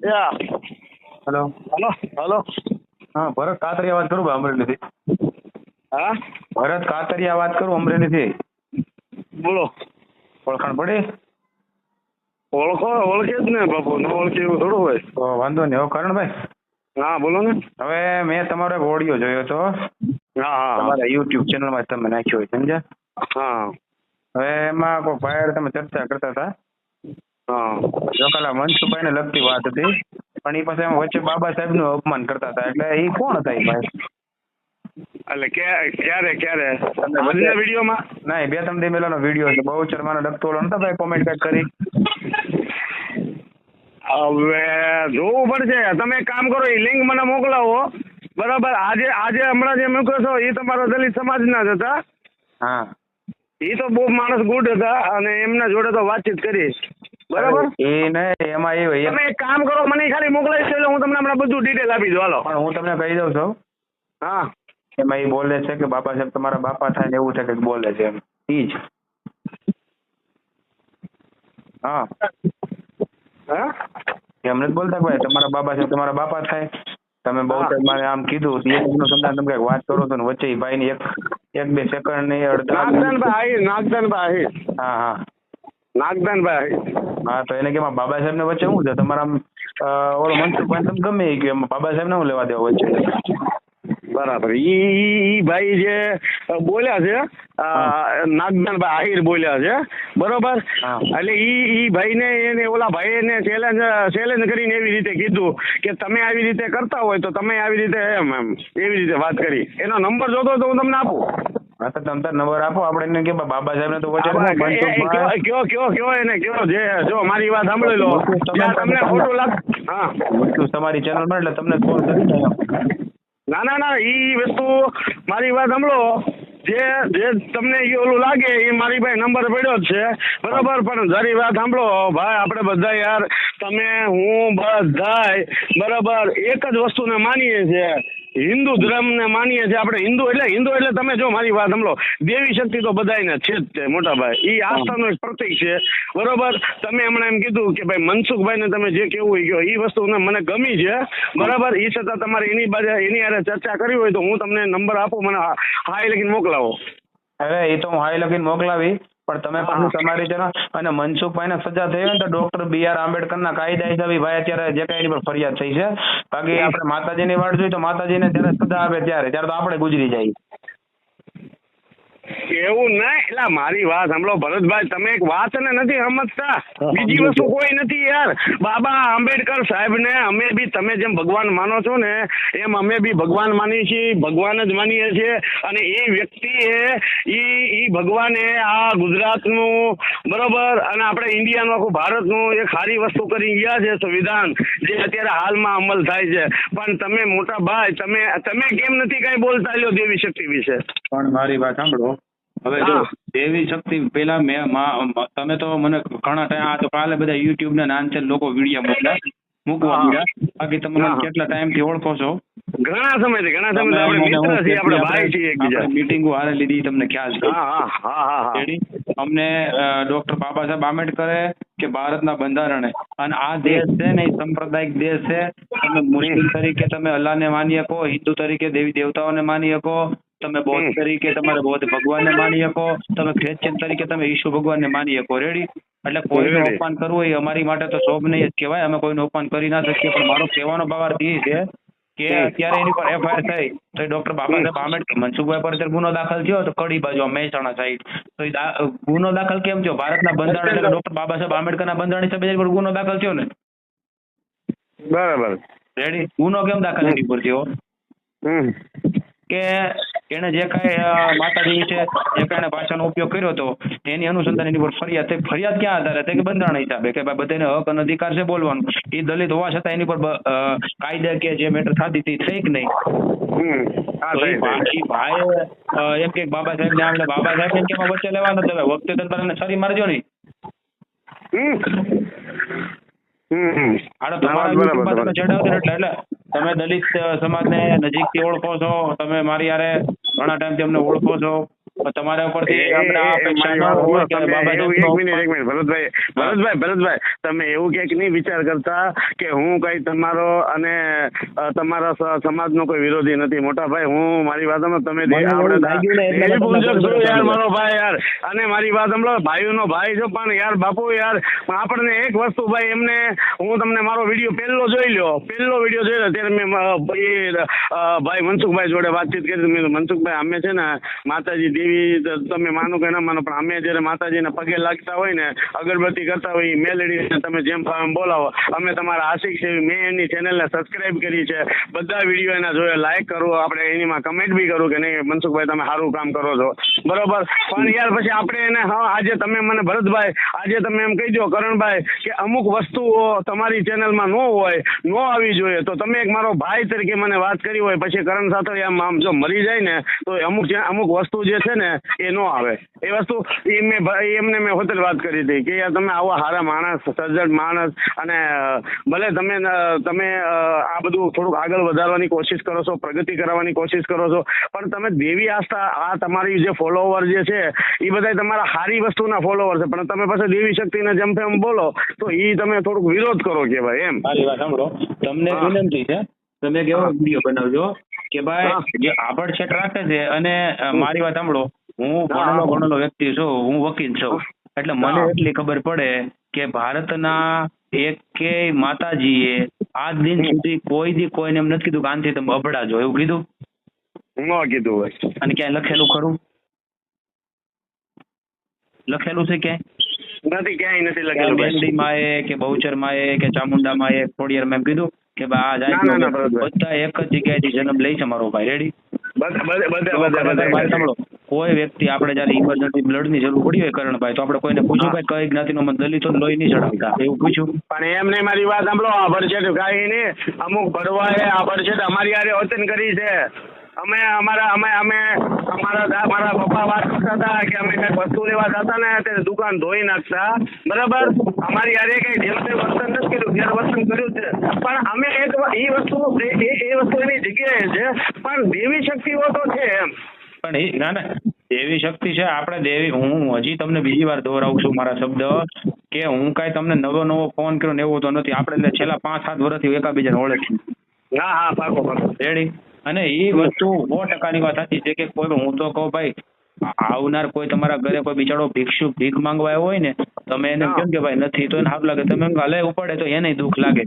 યા hello hello hello હા ભરત કાતરિયા વાત કરું અમરેલીથી? હા? ભરત કાતરિયા વાત કરું અમરેલીથી? બોલો. ઓળખાણ પડી? ઓળખો ઓળખે જ ને બાપુ ન ઓળખે એવું થોડું હોય. તો વાંધો નહીં. હવે કરણભાઈ હા બોલો ને. હવે મેં તમારો એક ઓડિયો જોયો હતો હા હા. તમારા યુટ્યુબ ચેનલમાં તમે નાખ્યો હોય સમજ્યા? હા. હવે એમાં કોઈ ભાઈ તમે ચર્ચા કરતા હતા? હા જો ને લગતી વાત હતી પણ એ પાસે વચ્ચે બાબા સાહેબનું અપમાન કરતા હતા એટલે એ કોણ હતા એ ભાઈ? એટલે ક્યારે ક્યારે? આજના વિડીયોમાં? ના બે ત્રણ દી પહેલાનો વીડિયો છે બહુ ચરમાનો લગતો ઓલો નતો ભાઈ કોમેન્ટ કંઈક કરી? હવે જોવું પડશે. તમે એક કામ કરો એ લિંક મને મોકલાવો. બરાબર આજે આજે હમણાં જે મૂક્યો છો એ તમારા દલિત સમાજના જ હતા. હા. એ તો બહુ માણસ ગુડ હતા અને એમના જોડે તો વાતચીત કરી. બરાબર? એ ને એમાં એ એ- તમે એક કામ કરો મને ખાલી મોકલાવી છે એટલે હું તમને હમણાં બધું ડિટેલ આપી દઉં. હાલો. પણ હું તમને કહી દઉં છું. હા. એમાં એ બોલે છે કે બાપા સાહેબ તમારા બાપા થાય ને એવું છે કે બોલે છે એમ. ઈ જ. હા. હા? એમને જ બોલતા ભાઈ તમારા બાપા સાહેબ તમારા બાપા થાય. તમે બહુ મારે આમ કીધું. તો એક એમનું તમે કંઈક વાત કરો છો ને વચ્ચે ભાઈ ની એક એક બે સેકન્ડની અડધા નાગદાન ભાઈ નાગદાન ભાઈ હા હા. નાગદાનભાઈ ભાઈ. હા તો એને કે એમાં બાબા સાહેબ ને વચ્ચે શું છે? તમારા ઓલો મનસુખભાઈ તમે ગમે એ કે એમાં બાબા સાહેબ ને હું લેવા દેવા વચ્ચે? બરાબર. ઈ ભાઈ જે બોલ્યા છે નાગદાન નાગદાનભાઈ આહિર બોલ્યા છે. બરોબર. એટલે ઈ ઈ ભાઈને એને ઓલા ભાઈને ચેલેન્જ ચેલેન્જ કરીને એવી રીતે કીધું કે તમે આવી રીતે કરતા હોય તો તમે આવી રીતે એમ એમ એવી રીતે વાત કરી. એનો નંબર જોતો તો હું તમને આપું. હા તો તમે નંબર આપો આપણે એને કે બાબા સાહેબ ને તો વચન એ- એ- એ કયો કયો કયો એને કયો જે જો મારી વાત સાંભળી લો. તમને ખોટું લાગ હા. તમારી ચેનલમાં એટલે તમને ફોન કરી ના ના ના ઈ વસ્તુ મારી વાત સાંભળો. જે જે તમને ઈ ઓલું લાગે એ મારી પાસે નંબર પડ્યો જ છે. બરોબર પણ જરી વાત સાંભળો. ભાઈ આપણે બધા યાર તમે હું બધાય બરાબર એક જ વસ્તુને માનીએ છીએ. હિન્દુ ધર્મને માનીએ છીએ આપણે. હિન્દુ એટલે હિન્દુ એટલે તમે જો મારી વાત સાંભળો. દેવી શક્તિ તો બધાયને છે જ તે મોટાભાઈ એ આસ્થાનું એક પ્રતીક છે. બરોબર? તમે હમણાં એમ કીધું કે ભાઈ મનસુખભાઈને તમે જે કેવું હોય ગયો એ વસ્તુ મને ગમી છે. બરાબર? એ છતાં તમારે એની બાજુ એની યારે ચર્ચા કરવી હોય તો હું તમને નંબર આપું મને હાઈ લખીને મોકલાવો. અરે એ તો હું હાઈ લખીને મોકલાવી પણ તમે પાછું તમારી ચેનલ અને મનસુખભાઈ ને સજા થઈ હોય ને તો ડોક્ટર બી. આર. આંબેડકર ના કાયદા હિસાબે ભાઈ અત્યારે જે કઈ એની પર ફરિયાદ થઈ છે. બાકી આપણે માતાજીની વાડ જોઈએ તો માતાજીને જયારે સજા આપે ત્યારે ત્યારે તો આપણે ગુજરી જાય. એવું નહીં એટલે મારી વાત સાંભળો ભરતભાઈ તમે એક વાત ને નથી સમજતા. બીજી વસ્તુ કોઈ નથી યાર. બાબા આંબેડકર સાહેબ ને અમે બી તમે જેમ ભગવાન માનો છો ને એમ અમે બી ભગવાન માની છીએ ભગવાન જ માનીએ છીએ. અને એ વ્યક્તિ ઈ ઈ ભગવાને આ ગુજરાતનું બરોબર અને આપણે ઇન્ડિયાનું આખું ભારતનું એક સારી વસ્તુ કરી ગયા છે સંવિધાન જે અત્યારે હાલમાં અમલ થાય છે. પણ તમે મોટા ભાઈ તમે તમે કેમ નથી કઈ બોલતા લ્યો દેવી શક્તિ વિશે? પણ મારી વાત સાંભળો. હવે જો દેવી શક્તિ પેલા મેં તમે તો મને ઘણા ટાઈમ આ તો કાલે બધા યુટ્યુબ ના નાન છે લોકો વીડિયો મોકલા મૂકવા મળ્યા બાકી તમે કેટલા ટાઈમથી ઓળખો છો? ઘણા સમયથી ઘણા સમયથી. આપણે મિત્ર છીએ આપણે ભાઈ છીએ એકબીજા મીટિંગો હારે લીધી તમને ખ્યાલ છે? હા હા હા? અમને ડોક્ટર બાબા સાહેબ આંબેડકરે કે ભારતના બંધારણે. અને આ દેશ છે ને એ સંપ્રદાયિક દેશ છે. તમે મુસ્લિમ તરીકે તમે અલ્લાહને માની શકો હિન્દુ તરીકે દેવી દેવતાઓને માની શકો તમે બૌદ્ધ તરીકે તમારે બૌદ્ધ ભગવાનને માની શકો તમે ખ્રિશ્ચન તરીકે તમે ઈશુ ભગવાનને માની શકો. રેડી એટલે કોઈનું અપમાન કરવું એ અમારી માટે તો શોભ નહીં જ કહેવાય. અમે કોઈનું અપમાન કરી ના શકીએ પણ મારો કહેવાનો ભાવાર્થ એ છે કે અત્યારે એની પર એફઆઈઆર થઈ. તો ડોક્ટર બાબા સાહેબ આંબેડકર મનસુખભાઈ પર અત્યારે ગુનો દાખલ થયો તો કડી બાજુ મહેસાણા સાઈડ. તો એ ગુનો દાખલ કેમ થયો? ભારતના બંધારણ એટલે ડોક્ટર બાબા સાહેબ આંબેડકરના બંધારણ હિસાબે પર ગુનો દાખલ થયો ને? બરાબર. રેડી ગુનો કેમ દાખલ એની પર થયો? કે એને જે કાંઈ માતાજી છે જે કાંઈ ભાષાનો ઉપયોગ કર્યો હતો એની અનુસંધાન એની પર ફરિયાદ થઈ. ફરિયાદ ક્યાં આધારે? થઈ કે બંધારણ હિસાબે કે ભાઈ બધાને હક અને અધિકાર છે બોલવાનું. એ દલિત હોવા છતાં એની પર બ- કે જે મેટર થતી હતી થઈ કે નહીં? હમ હા તો એ સહી ભા- સહી એ ભાઈએ અ, એમ કે બાબા સાહેબ ને આમને બાબા સાહેબ એમ કે વચ્ચે લેવાના? હવે વખતે તંત્ર છરી મારજો નહીં. ના, તમે દલિત સમાજ ને નજીકથી ઓળખો છો તમે મારી હારે ઘણા ટાઈમથી અમને ઓળખો છો. તમારા ઉપરથી વાત સાંભળો. તમે એવું ભરતભાઈ ભરતભાઈ ભરતભાઈ તમે ક્યાંક નહીં વિચાર કરતા કે હું કઈ તમારો અને તમારા સમાજનો કોઈ વિરોધી નથી મોટા ભાઈ હું મારી વાતમાં તમે મને એવું આપણે લાગ્યું ને એટલે દેવી મેં તમને પૂજક ફોન છો કર્યો યાર મારો ભાઈ યાર અને મારી વાત સાંભળો ભાઈઓનો ભાઈ છો પણ યાર બાપુ યાર આપણને એક વસ્તુ ભાઈ એમને હું તમને મારો વીડિયો પહેલો જોઈ લ્યો પહેલો વીડિયો જોઈ લો ત્યારે મેં ભાઈ મનસુખભાઈ જોડે વાતચીત કરી મેં મનસુખભાઈ અમે છે ને માતાજી દેવી તો તમે માનો કે ના માનો, પણ અમે જયારે માતાજીને પગે લાગતા હોય ને, અગરબત્તી કરતા હોય મેલેડીને તમે જેમ બોલાવો. અમે તમારા આશિક છે, મેં એમની ચેનલને સબસ્ક્રાઇબ કરી છે. બધા વીડિયો એના જોયા લાઈક કરો, આપણે એનીમાં કમેન્ટ બી કરું કે નહીં. મનસુખભાઈ, તમે સારું કામ કરો છો. બરોબર? પણ યાર પછી આપણે એને, હા, આજે તમે મને ભરતભાઈ, આજે તમે એમ કહી દો, કરણભાઈ, કે અમુક વસ્તુઓ તમારી ચેનલમાં ન હોય, ન આવી જોઈએ, તો તમે એક મારો ભાઈ તરીકે મને વાત કરી હોય, પછી કરણ સાથે આમ જો મરી જાય ને, તો અમુક અમુક વસ્તુ જે છે ને એ નો આવે. એ વસ્તુ મેં એમને મેં હોતલ વાત કરી હતી કે યાર તમે આવા સારા માણસ સજ્જડ માણસ અને ભલે તમે તમે આ બધું થોડુંક આગળ વધારવાની કોશિશ કરો છો પ્રગતિ કરાવવાની કોશિશ કરો છો પણ તમે દેવી આસ્થા આ તમારી જે ફોલોવર જે છે એ બધા તમારા સારી વસ્તુના ફોલોવર છે. પણ તમે પાસે દેવી શક્તિને જેમ તેમ બોલો તો એ તમે થોડુંક વિરોધ કરો કહેવાય એમ. સારી વાત સાંભળો. તમને વિનંતી છે તમે કેવો વીડિયો બનાવજો કે ભાઈ જે આભડછેટ રાખે છે અને મારી વાત સાંભળો. હું હા. ભણેલો ભણેલો વ્યક્તિ છું હું વકીલ છું. એટલે મને એટલી ખબર પડે કે ભારતના એકેય માતાજીએ આજ દિન સુધી કોઈ દી કોઈને એમ નથી કીધું કે આનાથી તમે અભડા જો એવું કીધું? ન કીધું હોય. અને ક્યાંય લખેલું ખરું? લખેલું છે ક્યાંય? નથી ક્યાંય નથી લખેલું ભાઈ. માં માએ કે બહુચર માએ કે ચામુંડા માએ ખોડિયાર માં એમ કીધું? કે બા આ ના, ના, ના, જાય બધા એક જ જગ્યાએથી જન્મ લે છે મારો ભાઈ. રેડી સાંભળો. કોઈ વ્યક્તિ આપણે જયારે ઇમરજન્સી બ્લડની જરૂર પડી હોય કરણભાઈ તો આપણે કોઈને પૂછ્યું ભાઈ કઈ જ્ઞાતિનો મને દલિતો લોહી નહીં ચડાવતા. એવું પૂછ્યું. પણ એમ નહીં મારી વાત સાંભળો. આ છે કઈ નહીં અમુક ભરવાએ આ છે અમારી આરે વચન કરી છે. અમે અમારા અમે અમે અમારા મારા પપ્પા વાત કરતા હતા કે અમે કઈ વસ્તુ લેવા જતા ને ત્યારે દુકાન ધોઈ નાખતા. બરાબર? અમારી યારે કઈ જેમ તે વર્તન નથી કર્યું ગેરવર્તન કર્યું છે. પણ અમે એ વસ્તુ એ વસ્તુ એની જગ્યાએ છે પણ દેવી શક્તિઓ તો છે એમ. પણ એ ના ના. દેવી શક્તિ છે આપણે દેવી હું હજી તમને બીજી વાર દોહરાવું છું મારા શબ્દ કે હું કાંઈ તમને નવો નવો ફોન કર્યો ને એવું તો નથી. આપણે છેલ્લા પાંચ સાત વર્ષથી એકાબીજાને ઓળખીએ. હા હા પાકો પાકો. રેડી અને એ વસ્તુ સો ટકાની વાત હતી. કે કોઈ હું તો કહું ભાઈ આવનાર કોઈ તમારા ઘરે કોઈ બિચારો ભિક્ષુ ભીખ માંગવા આવ્યો હોય ને તમે એને. કેમ કે ભાઈ નથી તો એને સારું લાગે. તમે હલે ઉપાડે. તો એને દુઃખ લાગે.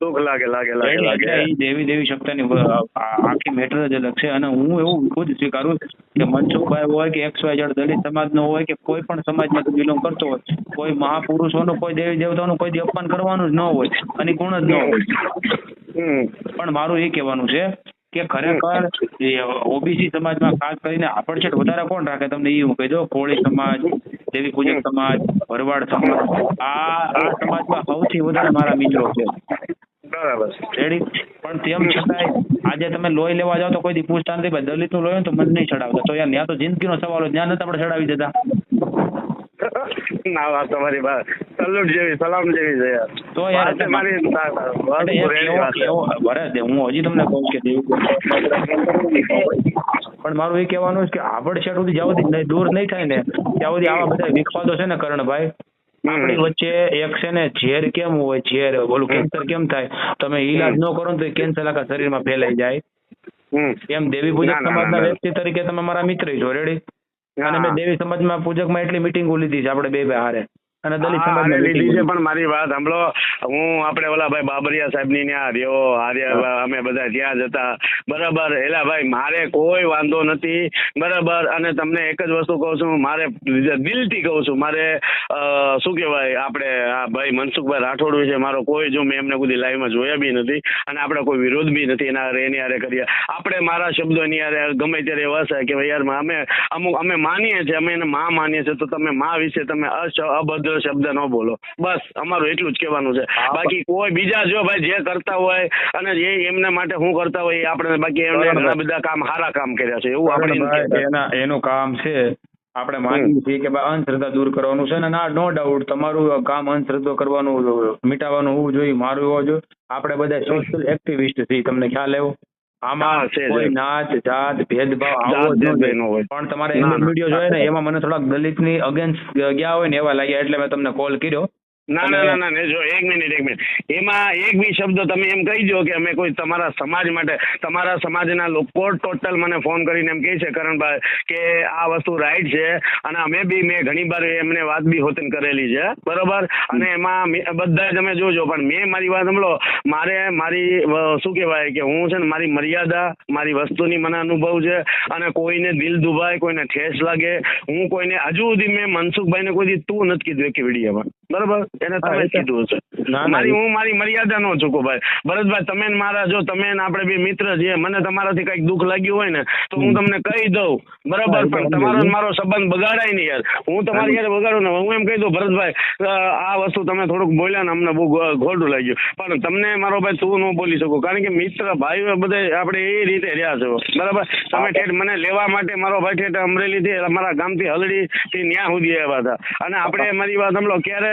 દુઃખ લાગે લાગે લાગે લાગે. દેવી દેવી શક્તિની આખી મેટર જ અલગ છે. અને હું એવું ખુદ સ્વીકારું કે મનસુખભાઈ હોય કે એક્સ વાય જળ દલિત સમાજનો હોય કે કોઈ પણ સમાજમાંથી બિલોંગ કરતો હોય કોઈ મહાપુરુષોનું કોઈ દેવી દેવતાનું કોઈ અપમાન કરવાનું જ ન હોય અને ગુણ જ ન હોય. પણ મારું એ કહેવાનું છે કે ખરેખર ઓબીસી સમાજમાં ખાસ કરીને આપડછેટ વધારે કોણ રાખે? તમને એ હું કહી દઉં કોળી સમાજ દેવી પૂજક સમાજ ભરવાડ સમાજ આ આ સમાજમાં સૌથી વધારે મારા મિત્રો છે. બરાબર. રેડી પણ તેમ છતાંય આજે તમે લોહી લેવા જાઓ તો કોઈ પૂછતા નથી ભાઈ દલિતનું લોહી તો મને નહીં ચડાવતા. તો યાર ત્યાં તો જિંદગીનો સવાલ જ્ઞાન નથી આપણે ચડાવી દેતા. ના વાત તમારી વાત સલ્યુટ જેવી સલામ જેવી છે યાર. તો યાર મારી ભરત, હું હજી તમને કહું કે પણ મારું એ કહેવાનું છે કે આભડછેટ સુધી જ્યાં સુધી દૂર નહીં થાય ને ત્યાં સુધી આવા બધા વિખવાદો છે ને કરણભાઈ આપણી વચ્ચે એક છે ને ઝેર કેમ હોય ઝેર બોલું કેન્સર કેમ થાય? તમે ઈલાજ ન કરો ને તો કેન્સર આખા શરીરમાં ફેલાઈ જાય. એમ દેવી પૂજક સમાજના વ્યક્તિ તરીકે તમે મારા મિત્ર છો રેડી અને. મેં દેવી સમાજમાં પૂજકમાં એટલી મિટિંગો લીધી છે આપણે બે બે હારે અને દલિત સમાજ લીધી છે પણ મારી વાત સાંભળો. હું આપણે ઓલા ભાઈ બાબરિયા સાહેબની ત્યાં રહ્યો હાર્યા અમે બધા ત્યાં જતા બરાબર. એલા ભાઈ મારે કોઈ વાંધો નથી. બરાબર. અને તમને એક જ વસ્તુ કહું છું. મારે દિલથી કહું છું. મારે શું કહેવાય આપણે આ ભાઈ મનસુખભાઈ રાઠોડ વિશે મારો કોઈ જો મેં એમને કુદી લાઈવમાં જોયા બી નથી અને આપણે કોઈ વિરોધ બી નથી. એના એની હારે કરીએ. આપણે મારા શબ્દો એની હારે ગમે ત્યારે એવા છે કે ભાઈ યાર અમે અમુક અમે માનીએ છીએ અમે એને માં માનીએ છીએ. તો તમે માં વિશે તમે અશ અભદ્ર શબ્દ ન બોલો. બસ અમારું એટલું જ કહેવાનું છે. બાકી કોઈ બીજા જો ભાઈ જે કરતા હોય અને જે એમના માટે હું કરતા હોય એ આપણે બાકી એમને ઘણા બધા કામ સારા કામ કર્યા છે એવું આપણે. એના એનું કામ છે. આપણે માનીએ છીએ કે ભાઈ અંધશ્રદ્ધા દૂર કરવાનું છે ને ના નો ડાઉટ તમારું કામ અંધશ્રદ્ધા કરવાનું મિટાવવાનું હોવું જોઈએ મારું હોવું જોઈએ. આપણે બધા સોશિયલ એક્ટિવિસ્ટ છીએ તમને ખ્યાલ આવ્યો આમાં કોઈ નાચ જાત ભેદભાવ આવો ન. ન. પણ તમારે ના, ના. વીડિયો જોયો ને એમાં મને થોડાક દલિતની અગેન્સ્ટ ગયા હોય ને એવા લાગ્યા એટલે મેં તમને કોલ કર્યો ના ના ના ના જો એક મિનિટ એક મિનિટ. એમાં એક બી શબ્દ તમે એમ કહી દો કે અમે કોઈ તમારા સમાજ માટે તમારા સમાજના લોકો ટોટલ મને ફોન કરીને એમ કહે છે કરણભાઈ કે આ વસ્તુ રાઈટ છે અને અમે બી મેં ઘણી વાર એમને વાત બી હોતન કરેલી છે. બરોબર? અને એમાં બધા તમે જોજો પણ મેં મારી વાત સાંભળો મારે મારી શું કહેવાય કે હું છે ને મારી મર્યાદા મારી વસ્તુની મને અનુભવ છે અને કોઈને દિલ દુભાય કોઈને ઠેસ લાગે. હું કોઈને હજુ સુધી મેં મનસુખભાઈને કોઈ તું નથી કીધું એક વિડીયોમાં. બરોબર? એને તમે કીધું ના, મારી હું મારી મર્યાદા નો ચૂકું ભાઈ. ભરતભાઈ તમે મારા જો તમે આપણે બે મિત્ર છીએ મને તમારાથી કંઈક દુઃખ લાગ્યું હોય ને તો હું તમને કહી દઉં. બરાબર? પણ તમારો મારો સંબંધ બગાડાય નહીં યાર. હું તમારી યાર બગાડું ને હું એમ કહી દઉં ભરતભાઈ આ વસ્તુ તમે થોડુંક બોલ્યા ને અમને બહુ ખોટું લાગ્યું. પણ તમને મારો ભાઈ તું ન બોલી શકો કારણ કે મિત્ર ભાઈઓ બધે આપણે એ રીતે રહ્યા છો. બરાબર? તમે ઠેઠ મને લેવા માટે મારો ભાઈ ઠેઠ અમરેલી થી અમારા ગામથી હલડી થી ન્યા સુધી આવ્યા હતા. અને આપણે મારી વાત સાંભળો ક્યારે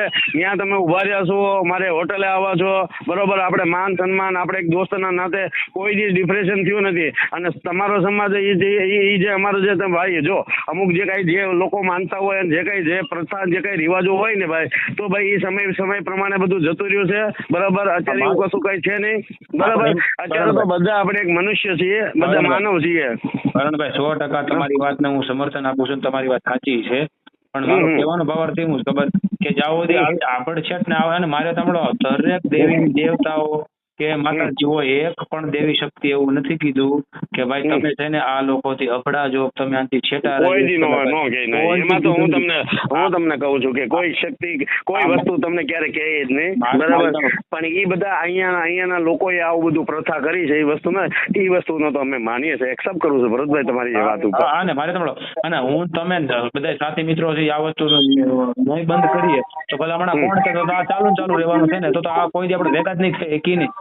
ત્યાં તમે ઊભા રહ્યા છો મારે હોટલે આવવા છો. બરોબર આપણે માન સન્માન આપણે એક દોસ્તના નાતે કોઈ દી ડિપ્રેશન થયું નથી. અને તમારો સમાજ એ જે ઈ જે અમારો જે તમે ભાઈ જો અમુક જે કાંઈ જે લોકો માનતા હોય અને જે કાંઈ જે પ્રથા જે કાંઈ રિવાજો હોય ને ભાઈ તો ભાઈ એ સમય સમય પ્રમાણે બધું જતું રહ્યું છે. બરાબર અત્યારે એવું કશું કઈ છે નહીં. બરાબર અત્યારે તો બધા આપણે એક મનુષ્ય છીએ બધા માનવ છીએ. કરણભાઈ સો ટકા તમારી વાતને હું સમર્થન આપું છું તમારી વાત સાચી છે. પણ મારો. કહેવાનો ભાવાર્થ એવું છે ખબર કે જ્યાં સુધી આવી આભડછેટ ને આવે ને મારે સાંભળો દરેક દેવી દેવતાઓ કે માતા હોય એક પણ દેવી શક્તિ એવું નથી કીધું કે ભાઈ તમે છે ને આ લોકોથી અભડા જો તમે આથી છેટા કોઈ દી નો નો કે એમાં તો હું તમને હું તમને કહું છું કે કોઈ શક્તિ કોઈ વસ્તુ તમને ક્યારે કહે જ નહીં. બરાબર? પણ એ બધા અહીંયા અહીંયાના લોકોએ આવું બધું પ્રથા કરી છે એ વસ્તુ ને એ વસ્તુનો તો અમે માનીએ છીએ. એક્સેપ્ટ કરું છું ભરતભાઈ તમારી વાત ઉપર. હા, ને મારે તમારો અને હું તમે ને બધા સાથી મિત્રો છે આ વસ્તુ નહીં બંધ કરીએ તો ભલે હમણાં કોણ છે તો આ ચાલુ ચાલુ રહેવાનું છે ને તો આ કોઈ આપણે ભેગા જ નહીં થાય કે નહીં.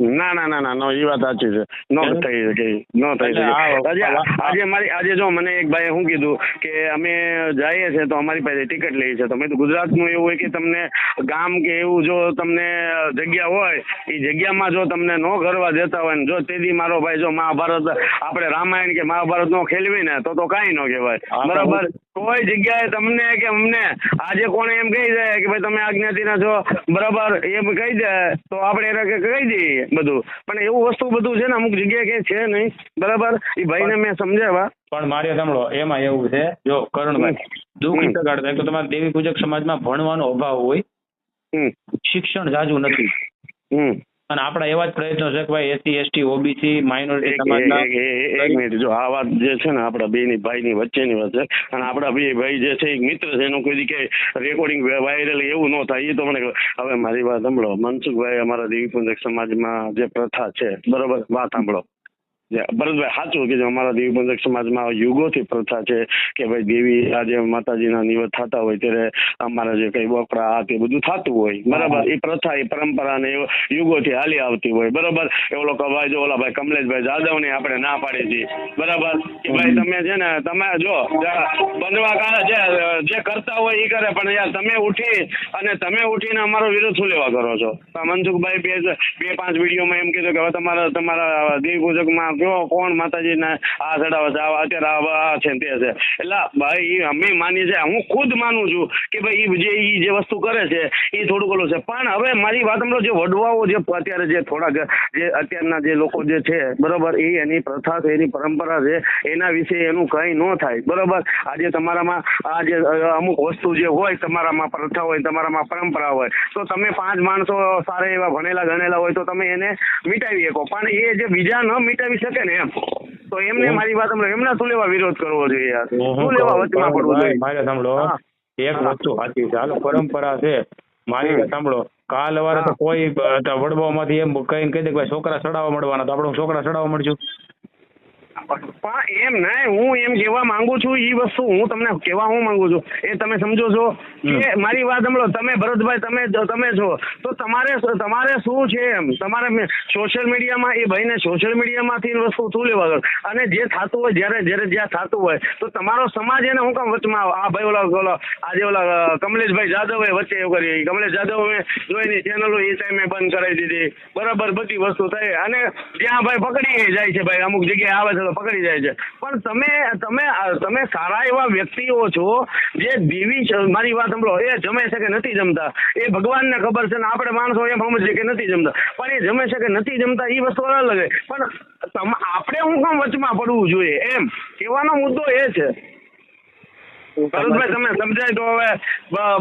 ના ના ના ના નો એ વાત સાચી છે. નો થઈ શકે નો થઈ શકે. આજે આજે મારી આજે જો મને એક ભાઈએ શું કીધું કે અમે જઈએ છે તો અમારી પાસે ટિકિટ લઈ છે. તો મેં ગુજરાતનું એવું હોય કે તમને ગામ કે એવું જો તમને જગ્યા હોય એ જગ્યામાં જો તમને નો કરવા દેતા હોય ને જો તેથી મારો ભાઈ જો મહાભારત આપણે રામાયણ કે મહાભારત નો ખેલવી ને તો તો કાંઈ ન કહેવાય. બરાબર? કોઈ જગ્યાએ તમને કે અમને આજે કોણે એમ કહી દે કે ભાઈ તમે આજ્ઞાતિના છો? બરાબર? એમ કહી દે તો આપણે એને કે કહી દઈએ. બધું. પણ એવું વસ્તુ બધું છે ને અમુક જગ્યાએ કે છે નહીં. બરાબર? એ ભાઈને મેં સમજાવ્યા. પણ મારે સાંભળો એમાં એવું છે જો કરણભાઈ દુઃખ. એટલે કાઢતા તો તમારે દેવી પૂજક સમાજમાં ભણવાનો અભાવ હોય. શિક્ષણ જાજુ નથી. અને આપણા એવા જ પ્રયત્નો છે કે ભાઈ એસસી એસટી ઓબીસી માઇનોરિટી સમાજના એક- મિનિટ જો આ વાત જે છે ને આપણા બે ની ભાઈ ની વચ્ચેની વાત છે અને આપણા બે ભાઈ જે છે એક મિત્ર છે એનું કોઈ કે રેકોર્ડિંગ વાયરલ એવું ન થાય એ તો મને હવે મારી વાત સાંભળો. મનસુખભાઈ અમારા દેવીપુંજક સમાજમાં જે પ્રથા છે બરોબર? વાત સાંભળો. ભરતભાઈ સાચું કે અમારા દેવી પુંજક સમાજમાં યુગોથી પ્રથા છે કે ભાઈ દેવી આજે માતાજીના નિવત થતા હોય ત્યારે અમારા જે કઈ બકરા આ તે બધું થતું હોય. બરાબર એ પ્રથા એ પરંપરા ને યુગોથી હાલી આવતી હોય. બરાબર એ ઓલો ભાઈ જો ઓલા ભાઈ કમલેશભાઈ જાદવ ને આપણે ના પાડી છીએ બરાબર કે ભાઈ તમે છે ને તમે જો બનવા કાળે જે જે કરતા હોય એ કરે પણ યાર તમે ઉઠી અને તમે ઉઠીને અમારો વિરોધ શું લેવા કરો છો? મનસુખભાઈ બે બે પાંચ વિડીયોમાં એમ કીધું કે હવે તમારા તમારા દેવી પૂજકમાં કયો કોણ માતાજીને આ ચડાવે છે, આ અત્યારે આ છે તે છે. એટલે ભાઈ અમે માની છે હું ખુદ માનું છું કે ભાઈ જે ઈ જે વસ્તુ કરે છે એ થોડું ઓલું છે. પણ હવે મારી વાત સાંભળો જે વડવાઓ જે અત્યારે જે થોડાક જે અત્યારના જે લોકો જે છે, બરોબર એ એની પ્રથા છે, એની પરંપરા છે, એના વિશે એનું કંઈ ન થાય. બરોબર? આજે તમારામાં, આ જે અમુક વસ્તુ જે હોય, તમારામાં પ્રથા હોય, તમારામાં પરંપરા હોય, તો તમે પાંચ માણસો સારા એવા ભણેલા ગણેલા હોય, તો તમે એને મિટાવી શકો. પણ એ જે બીજા ન મિટાવી શકે ને એમ. તો એમને મારી વાત સાંભળો એમના શું લેવા વિરોધ કરવો જોઈએ યાર? શું લેવા વચમાં પડવું જોઈએ? મારે સાંભળો એક વસ્તુ સાચી છે. હાલો પરંપરા છે. મારી સાંભળો. કાલ વારે તો. કોઈ વડવામાંથી એમ કહીને કહી દે કે છોકરા ચડાવવા મળવાના. તો આપણે છોકરા ચડાવવા મળશું? પણ એમ નહીં હું એમ કહેવા માંગુ છું એ વસ્તુ હું તમને કહેવા હું માંગુ છું. એ તમે સમજો છો કે મારી વાત સાંભળો તમે ભરતભાઈ તમે તમે છો. તો તમારે તમારે શું છે એમ? તમારે સોશિયલ મીડિયામાં એ ભાઈને સોશિયલ મીડિયામાંથી વસ્તુ શું લેવા અને જે થતું હોય જ્યારે જ્યારે જ્યાં થતું હોય તો તમારો સમાજ એને હું કામ વચમાં આ ભાઈ ઓલા ઓલા આજે ઓલા કમલેશભાઈ જાદવે વચ્ચે એવું કરી કમલેશ જાદવ જોઈની ચેનલો એ ટાઈમે બંધ કરાવી દીધી. બરાબર બધી વસ્તુ થઈ. અને ત્યાં ભાઈ પકડી જાય છે ભાઈ અમુક જગ્યાએ આવે છે તો પકડી જાય છે. પણ તમે તમે તમે સારા એવા વ્યક્તિઓ છો જે દેવી મારી વાત સાંભળો. એ જમે છે કે નથી જમતા? એ ભગવાનને ખબર છે ને આપણે માણસો એમ સમજીએ કે નથી જમતા. પણ એ જમે છે કે નથી જમતા એ વસ્તુ અલગ પણ આપણે હું કામ વચમાં પડવું જોઈએ? એમ. કહેવાનો મુદ્દો એ છે. ભરતભાઈ તમે સમજાય તો હવે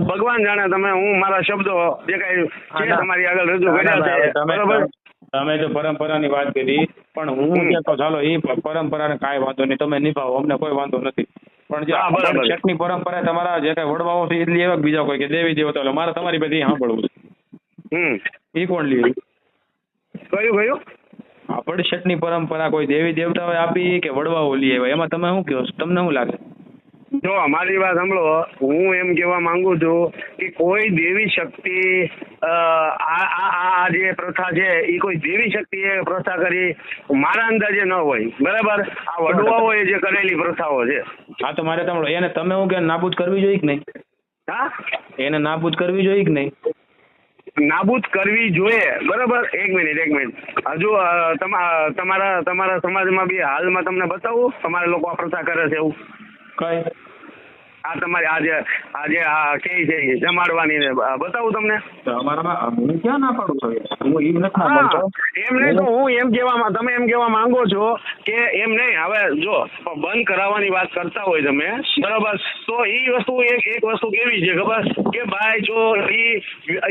ભગવાન જાણે તમે હું મારા શબ્દો જે કઈ તમારી આગળ રજૂ કર્યા છે. બરોબર? તમે તો પરંપરાની વાત કરી પણ હું કહેતો ચાલો એ પરંપરાને કાંઈ વાંધો નહીં તમે નિભાવો અમને કોઈ વાંધો નથી. પણ જે શેઠની પરંપરા તમારા જે કઈ વડવાઓ છે એટલી એવા બીજા કોઈ કે દેવી દેવતા એટલે મારે તમારી પાસે સાંભળવું છે. એ કોણ લીધું કયું કયું? આપણે શેઠની પરંપરા કોઈ દેવી દેવતાઓએ આપી કે વડવાઓ લઈ આવ્યા? એમાં તમે શું કહો તમને શું લાગે? જો અમારી વાત સાંભળો હું એમ કહેવા માંગુ છું કે કોઈ દેવી શક્તિ આ જે પ્રથા છે એ કોઈ દેવી શક્તિએ પ્રથા કરી મારા અંદાજે ન હોય. બરાબર? આ વડવાઓએ જે કરેલી પ્રથાઓ છે. હા તો મારે સાંભળો એને તમે હું કે નાબૂદ કરવી જોઈએ કે નહીં? હા? એને નાબૂદ કરવી જોઈએ કે નહીં? નાબૂદ કરવી જોઈએ. બરાબર? એક મિનિટ એક મિનિટ. હજુ તમા- તમારા તમારા સમાજમાં બી હાલમાં તમને બતાવું? તમારા લોકો આ પ્રથા કરે છે એવું? કઈ? આ તમારી આજે આજે આ કે છે જમાડવાની ને બતાવું તમને? અમારામાં હું ક્યાં ના પાડું છું? હું એમ નથી એમ નહીં તો હું એમ કહેવા તમે એમ કહેવા માંગો છો કે એમ નહીં હવે જો બંધ કરાવવાની વાત કરતા હોય તમે બરાબર? તો એ વસ્તુ એક એક વસ્તુ કેવી છે ખબર? કે ભાઈ જો એ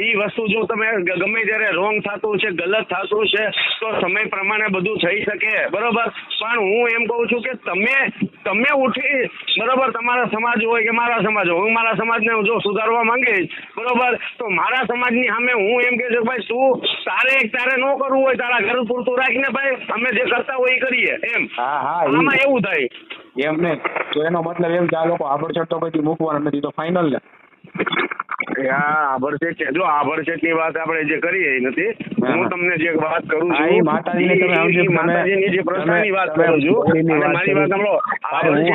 ઈ વસ્તુ જો તમે ગમે ત્યારે રોંગ થતું છે ગલત થતું છે તો સમય પ્રમાણે બધું થઈ શકે બરાબર? પણ હું એમ કહું છું કે તમે તમે ઉઠી બરાબર? તમારા સમાજ હોય કે મારા સમાજ હું મારા સમાજને જો સુધારવા માંગીશ બરોબર તો મારા સમાજની સામે હું એમ કે છું ભાઈ તું તારે તારે ન કરવું હોય તારા ઘર પૂરતું રાખીને ભાઈ અમે જે કરતા હોય એ કરીએ એમ. હા હા આમાં એવું થાય. એમ નહીં. તો એનો મતલબ એમ કે આ લોકો આભડછટ તો પછી મૂકવાના નથી તો ફાઇનલ ને. કે આ આભડછેટ છે. જો આભડછેટની વાત આપણે જે કરીએ નથી હા. તમને જે વાત કરું છું માતાજીને તમે માતાજીની જે પ્રશ્નની વાત કરું છું અને મારી વાત સાંભળો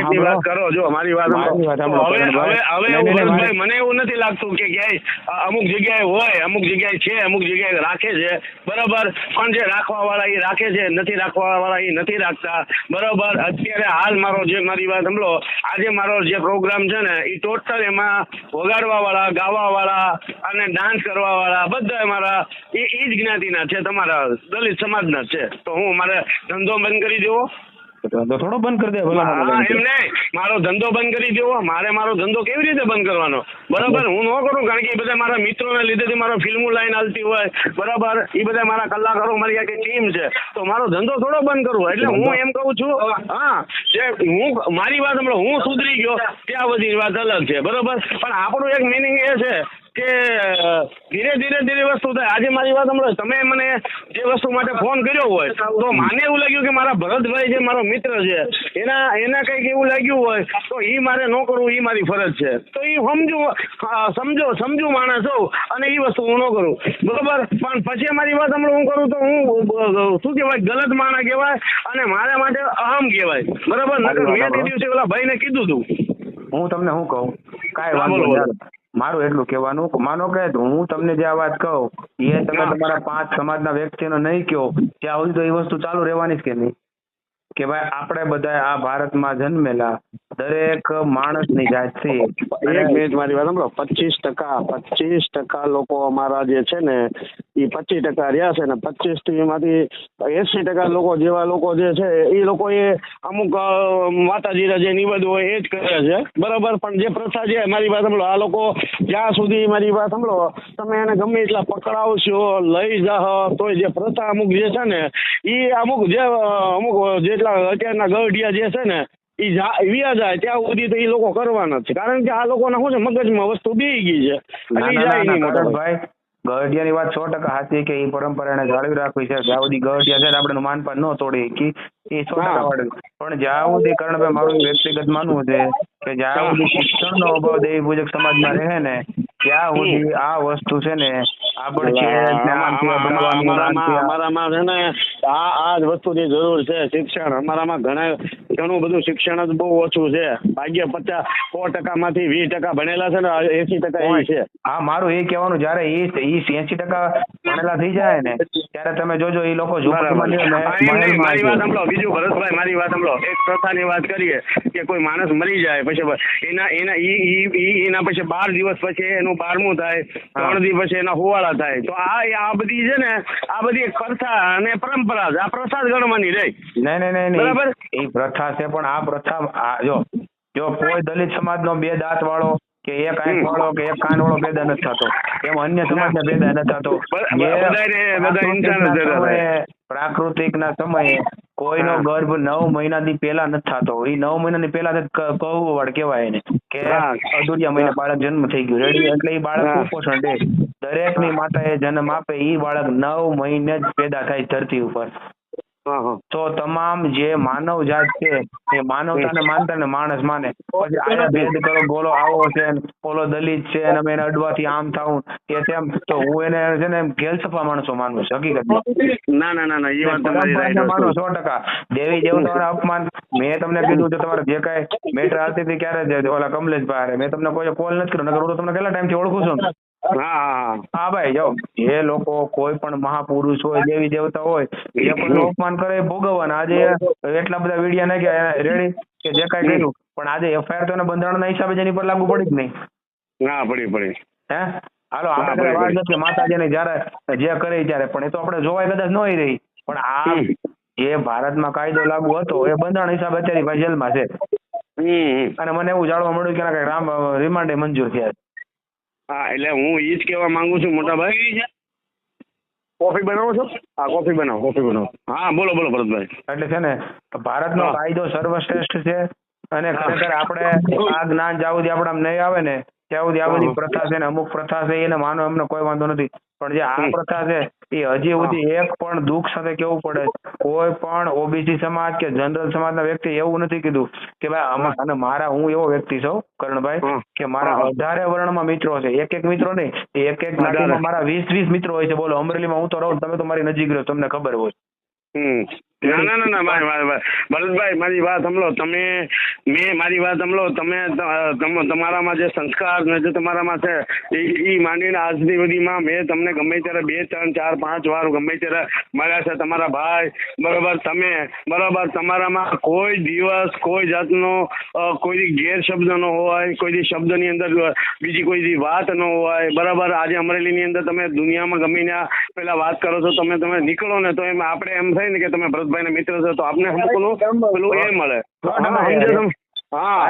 હું વાત કરો જો મારી વાત સાંભળો. હવે હવે. હવે મને એવું નથી લાગતું કે ક્યાંય અમુક જગ્યાએ હોય અમુક જગ્યાએ છે અમુક જગ્યાએ રાખે છે બરાબર? પણ જે રાખવા વાળા એ રાખે છે નથી રાખવા વાળા એ નથી રાખતા બરાબર? અત્યારે હાલ મારો જે મારી વાત સાંભળો આજે મારો જે પ્રોગ્રામ છે ને એ ટોટલ એમાં વગાડવા વાળા ગાવા વાળા અને ડાન્સ કરવા વાળા બધા મારા એ જ જ જ્ઞાતિના છે તમારા દલિત સમાજના છે. તો હું મારે ધંધો બંધ કરી દેવો. ધંધો થોડો બંધ કરી દે એમ નહીં. મારો ધંધો બંધ કરી દેવો. મારે મારો ધંધો કેવી રીતે બંધ કરવાનો? બરાબર હું ન કરું કારણ કે એ બધા મારા મિત્રોને લીધેથી મારો ફિલ્મો લાઈન હાલતી હોય. બરાબર એ બધા મારા કલાકારો મારી આખી ટીમ છે. તો મારો ધંધો થોડો બંધ કરવો. એટલે હું એમ કહું છું હા જે હું મારી વાત હમણાં હું સુધરી ગયો ત્યાં બધી વાત અલગ છે. બરાબર? પણ આપણું એક મિનિંગ એ છે કે ધીરે ધીરે ધીરે વસ્તુ થાય. આજે મારી વાત સાંભળો. તમે મને જે વસ્તુ માટે ફોન કર્યો હોય તો મને એવું લાગ્યું કે મારા ભરતભાઈ જે મારો મિત્ર છે એના એના કંઈક એવું લાગ્યું હોય તો એ મારે ન કરવું એ મારી ફરજ છે. તો એ સમજુ સમજો સમજુ માણસ હોઉં અને એ વસ્તુ હું ન કરું. બરોબર? પણ પછી મારી વાત સાંભળો હું કરું તો હું શું કહેવાય ગલત માણસ કહેવાય અને મારા માટે અહમ કહેવાય. બરાબર? નકર મેં તે દિવસે ઓલા ભાઈને કીધું હતું હું તમને શું કહું? કાંઈ વાંધો નહીં. મારું એટલું કહેવાનું માનો કે હું તમને જે આ વાત કહું એ તમે તમારા પાંચ સમાજના વ્યક્તિનો નહીં કહો ત્યાં સુધી તો એ વસ્તુ ચાલુ રહેવાની જ કે નહીં? કે ભાઈ આપણે બધા આ ભારતમાં જન્મેલા દરેક માણસની જાત એક મિનિટ મારી વાત સાંભળો પચીસ ટકા પચીસ ટકા લોકો અમારા જે છે ને એ પચીસ ટકા રહ્યા છે ને પચીસમાંથી એસી ટકા લોકો જેવા લોકો જે છે એ લોકો એ અમુક માતાજીના જે નિવેદ હોય એ જ કરે છે. બરાબર પણ જે પ્રથા છે મારી વાત સાંભળો આ લોકો જ્યાં સુધી મારી વાત સાંભળો તમે એને ગમે એટલા પકડાવશો લઈ જાઓ તોય જે પ્રથા અમુક જે છે ને એ અમુક જે અમુક જેટલા અત્યારના ગઢિયા જે છે ને જા વ્યા જાય ત્યાં સુધી તો એ લોકો કરવાના છે. કારણ કે આ લોકોના શું છે મગજમાં વસ્તુ બેહી ગઈ છે. ભાઈ. ગઢિયાની વાત સો ટકા સાચી કે એ પરંપરા એને જાળવી રાખવી છે. જ્યાં સુધી ગઢિયા છે આપણે માન માનપાન ન તોડી કે એ સો ટકા પણ જ્યાં સુધી કરણભાઈ મારું વ્યક્તિગત માનવું છે કે જ્યાં. સુધી શિક્ષણનો અભાવ દેવી પૂજક સમાજમાં રહે ને ત્યાં સુધી આ વસ્તુ છે ને આગળ છે જ્ઞાન છે, આમાં- ભણવાનું આમાં- જ્ઞાન છે. અમારામાં છે ને આ આ જ વસ્તુની જરૂર છે શિક્ષણ. અમારામાં ઘણા ઘણું બધું શિક્ષણ જ બહુ ઓછું છે. ભાગ્ય પચાસ સો ટકા માંથી વીસ ટકા ભણેલા છે ને એસી ટકા એ છે. હા મારું એ કહેવાનું જયારે એ એસી ટકા ભણેલા થઈ જાય ને ત્યારે તમે જોજો એ લોકો મારી વાત. સાંભળો. બીજું ભરતભાઈ મારી વાત સાંભળો. એક પ્રથાની વાત કરીએ કે કોઈ માણસ મરી જાય પછી એના એના ઈ ઈ- ઈ એના પછી બાર દિવસ પછી એનું બારમું થાય ત્રણ દિવસ પછી એના હોવાળા થાય. તો આ આ બધી છે ને આ બધી એક પ્રથા અને પરંપરા છે. આ પ્રસાદ ગણવાની રહી. નહીં નહીં નહીં બરાબર? એ પ્રથા છે પણ આ પ્રથા આ જો જો કોઈ દલિત સમાજનો બે દાંત વાળો કે એક આંખ વાળો કે એક કાન વાળો પેદા નથી થતો. એમ અન્ય સમાજ ને. પેદા નથી થતો. પ્રાકૃતિક થાય. સમયે- કોઈનો ગર્ભ નવ મહિનાથી પહેલા નથી થતો. એ નવ મહિનાની પહેલા કહું વાળ કહેવાય એને. કે. અધૂરિયા મહિને બાળક જન્મ થઈ ગયું રેડી એટલે એ બાળક. કુપોષણ દે દરેકની માતા એ જન્મ આપે એ બાળક નવ મહિને જ પેદા થાય ધરતી ઉપર તો તમામ જે માનવ જાત છે એ માનવતાને માનતા ને માણસ માને. આયા ભેદ કરો બોલો આવો છે ઓલો દલિત છે અને એને અડવાથી આમ થાવું કે તેમ તો હું એને છે ને ગેલસફા માણસો માનું છું હકીકત ના ના ના ના એ વાત તમારી પરંપરાને માનો વસ્તુ. સો ટકા. દેવી દેવતાઓના અપમાન મેં તમને કીધું કે તમારે જે કાઈ મેટર આવતી હતી ક્યારે જ ઓલા કમલેશભાઈ મેં તમને કોઈ કોલ નથી કર્યો નકર હું તો તમને કેટલા ટાઈમથી ઓળખું છું. હા હા ભાઈ જો જે લોકો કોઈ પણ મહાપુરુષ હોય દેવી દેવતા હોય જે પણ અપમાન કરે એ ભોગવવાના. આજે એટલા બધા વિડિયા નાખ્યા રેડી કે જે કાંઈ કર્યું. પણ આજે એફઆઈઆર તો બંધારણના હિસાબે જેની પર લાગુ પડી જ નહીં? હા પડી પડી. હે? હાલો આપણે વાત નથી. માતાજીને જ્યારે જે કરે ત્યારે. પણ એ તો આપણે જોવાય કદાચ ન રહી. પણ આ જે ભારતમાં કાયદો લાગુ હતો એ બંધારણ હિસાબે અત્યારે ભાઈ જેલમાં છે. અને મને એવું જાણવા મળ્યું કે રામ રિમાન્ડે મંજૂર થયા. હા એટલે હું એ જ કહેવા માંગુ છું મોટાભાઈ કોફી બનાવો છો? હા કોફી બનાવો કોફી બનાવો. હા બોલો બોલો ભરતભાઈ. એટલે છે ને ભારતનો. કાયદો સર્વશ્રેષ્ઠ છે અને ખરેખર આપણે આ જ્ઞાન જ્યાં સુધી આપણામાં નહીં આવે ને ત્યાં સુધી આ બધી પ્રથા છે ને અમુક પ્રથા છે એને માનો એમને કોઈ વાંધો નથી. પણ જે આ પ્રથા છે એ હજી સુધી એક પણ દુઃખ સાથે કેવું પડે કોઈ પણ ઓબીસી સમાજ કે જનરલ સમાજના વ્યક્તિ એવું નથી કીધું કે ભાઈ આમાં અને મારા હું એવો વ્યક્તિ છું કરણભાઈ કે મારા. અઢારે વર્ણમાં મિત્રો છે. એક એક મિત્રો નહીં. એક એક મારા વીસ વીસ મિત્રો હોય છે. બોલો અમરેલીમાં હું તો રહું તમે તો મારી નજીક રહ્યો તમને ખબર હોય. ના ના ના ના ભરતભાઈ, મારી વાત સાંભળો. તમે મેં મારી વાત સાંભળો. તમે તમારામાં જે સંસ્કાર ને જે તમારામાં છે, એ માંડીને આજની સુધીમાં મેં તમને ગમે ત્યારે બે, ત્રણ, ચાર, પાંચ વાર ગમે ત્યારે મળ્યા છે તમારા ભાઈ. બરોબર, તમે બરોબર, તમારામાં કોઈ દિવસ કોઈ જાતનો કોઈ ગેરશબ્દ ન હોય, કોઈ શબ્દ શબ્દની અંદર બીજી કોઈ વાત ન હોય. બરાબર, આજે અમરેલીની અંદર તમે દુનિયામાં ગમીને પેલા વાત કરો છો, તમે તમે નીકળો ને તો એમ આપણે એમ થાય ને કે તમે ભરતભાઈના મિત્ર છો તો આપણે પેલું પેલું એ મળે. ના, ના, તમે? ના ના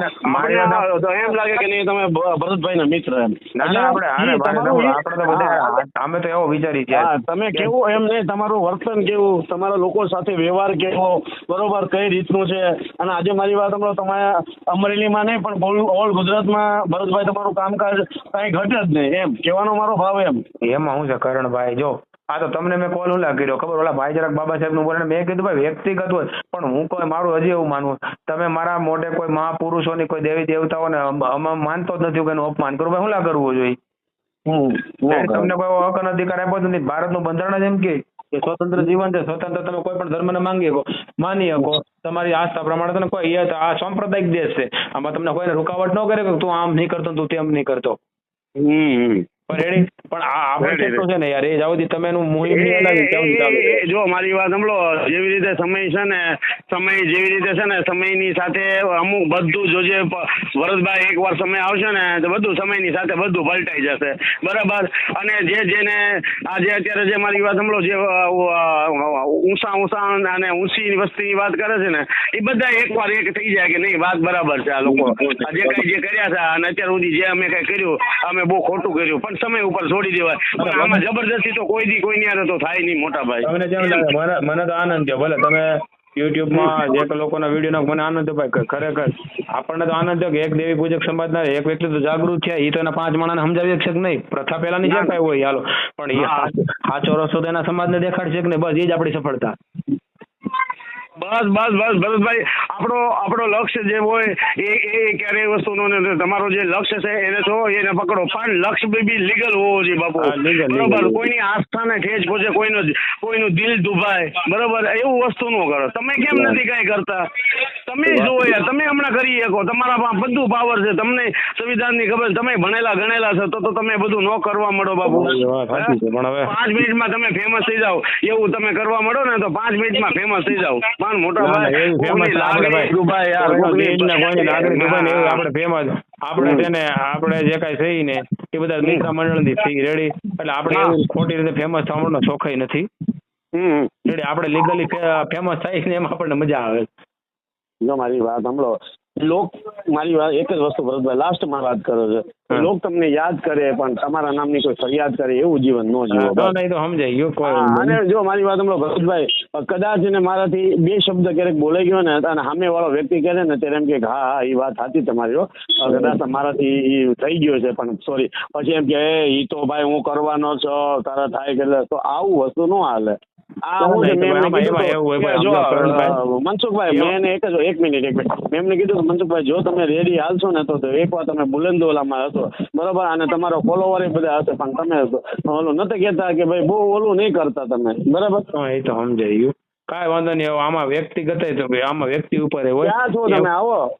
કેવું એમ નહીં તમારું વર્તન કેવું? તમારા લોકો સાથે વ્યવહાર કેવો? બરોબર કઈ રીતનું છે? અને આજે મારી વાત સાંભળો તમે અમરેલીમાં નહીં પણ ઓલ ઓલ ગુજરાતમાં ભરતભાઈ તમારું કામકાજ કઈ ઘટે જ નહીં એમ. કહેવાનો મારો ભાવ એમ. એમાં હું છે કરણભાઈ જો આ તો તમને મેં કોલ ઓલા કર્યો. ખબર? ઓલા ભાઈ જરાક બાબા સાહેબનું બોલે મેં કીધું ભાઈ વ્યક્તિગત હોય. પણ હું કોઈ મારું હજી એવું માનવું. તમે મારા મોઢે કોઈ મહાપુરુષોની કોઈ દેવી દેવતાઓને માનતો જ નથી કે એનું અપમાન કરવું. ભાઈ હું લા કરવું જોઈએ? તમને કોઈ હક અને અધિકાર આપ્યો જ નથી. ભારતનું બંધારણ જ એમ કે કે સ્વતંત્ર જીવન છે. સ્વતંત્ર તમે કોઈ પણ ધર્મને માંગી શકો. માની શકો. તમારી આસ્થા પ્રમાણે તમે કોઈ આ સાંપ્રદાયિક દેશ છે. આમાં તમને કોઈને રૂકાવટ ન કરે કે તું આમ નહીં કરતો તું તેમ નહીં કરતો. રેડી. પણ આ આપણે Ready, છે ને યાર એ જાવ તમે એનું મુહિમ એ- નહીં હલાવી ત્યાં સુધી ચાલુ એ- એ- જો મારી વાત સાંભળો જેવી રીતે સમય છે ને સમય જેવી રીતે છે ને સમયની સાથે અમુક બધું જોજે પ- એક વાર સમય આવશે ને તો બધું સમયની સાથે બધું પલટાઈ જશે. બરાબર? અને જે જેને આજે અત્યારે જે મારી વાત સાંભળો જે ઊંસા ઊંસા અને ઊંચી વસ્તીની વાત કરે છે ને એ બધા એક વાર એક થઈ જાય કે નહીં? વાત બરાબર છે આ લોકો. જે કઈ જે કર્યા છે અને અત્યાર સુધી જે અમે કઈ કર્યું અમે બહુ ખોટું કર્યું. પણ સમય ઉપર છોડી દેવાય. પણ આમાં જબરદસ્તી તો કોઈ દી કોઈ ની તો થાય નહીં મોટા ભાઈ. તમને જેમ લાગે મને મને તો આનંદ છે ભલે તમે યુટ્યુબમાં જે લોકોના વીડિયો મને આનંદ થયો ભાઈ ખરેખર. આપણને તો આનંદ થયો કે એક દેવી પૂજક સમાજના એક વ્યક્તિ તો જાગૃત છે એ તો એના પાંચ માણસને સમજાવી શકશે કે નહીં. પ્રથા પહેલાની જે ના. કાંઈ હોય હાલો. પણ એ. સાચો રસ્તો તો એના સમાજને દેખાડશે કે નહીં બસ એ જ આપણી સફળતા. બસ બસ બસ ભરતભાઈ આપણો આપણો લક્ષ્ય જે હોય એ એ ક્યારેય વસ્તુનો નથી તમારો જે લક્ષ્ય છે એને તો એને પકડો. પણ લક્ષ્ય બી બી લીગલ હોવો જોઈએ બાપુ. બરોબર? કોઈની આસ્થાને ખેંચ પહોંચે કોઈનો કોઈનું દિલ દુભાય. બરોબર? એવું વસ્તુ નો કરો. તમે કેમ નથી કઈ કરતા? તમે જુઓ યાર તમે હમણાં કરી શકો. તમારામાં બધું પાવર છે. તમને સંવિધાનની ખબર તમે ભણેલા ગણેલા છો તો તો તમે બધું ન કરવા મળો બાપુ. પાંચ મિનિટમાં તમે ફેમસ થઈ જાઓ. એવું તમે કરવા મળો ને તો પાંચ મિનિટમાં ફેમસ થઈ જાઓ. પણ મોટા ભાઈ આપણે એવું આપણે. છે ને આપણે જે કઈ થઈ ને એ બધા મિત્રા મંડળથી થઈ રેડી એટલે આપણે એવું ખોટી રીતે ફેમસ થવાનો શોખાઈ નથી. રેડી આપણે લીગલી ફેમસ થાય ને એમાં આપણને મજા આવે. જો મારી વાત સાંભળો. લોક મારી વાત એક જ વસ્તુ ભરતભાઈ લાસ્ટમાં વાત કરો છો. લોક તમને યાદ કરે પણ તમારા નામની કોઈ ફરિયાદ કરે એવું જીવન ન જીવો. સમજાય અને જો મારી વાત સાંભળો ભરતભાઈ કદાચ એને મારાથી બે શબ્દ ક્યારેક બોલાઈ ગયો ને અને સામે વાળો વ્યક્તિ કહે ને ત્યારે એમ કે હા હા એ વાત સાચી તમારી કદાચ મારાથી થઈ ગયો છે પણ સોરી પછી એમ કે એ તો ભાઈ હું કરવાનો છો તારા થાય કે એટલે. તો આવું વસ્તુ ન હાલે. મનસુખભાઈ મેં એક જ એક મિનિટ એક મિનિટ. મેં એમને કીધું કે મનસુખભાઈ જો તમે રેડી હાલશો ને તો એકવાર તમે બુલંદોલામાં હતો બરોબર? અને તમારો ફોલોવર બધા હશે પણ તમે ઓલું નથી કહેતા કે ભાઈ બહુ ઓલું નહીં કરતા તમે. બરાબર? એ તો સમજાઈ ગયું. કાંઈ વાંધો નહીં આમાં વ્યક્તિગત આમાં વ્યક્તિ ઉપર હોય. આવો.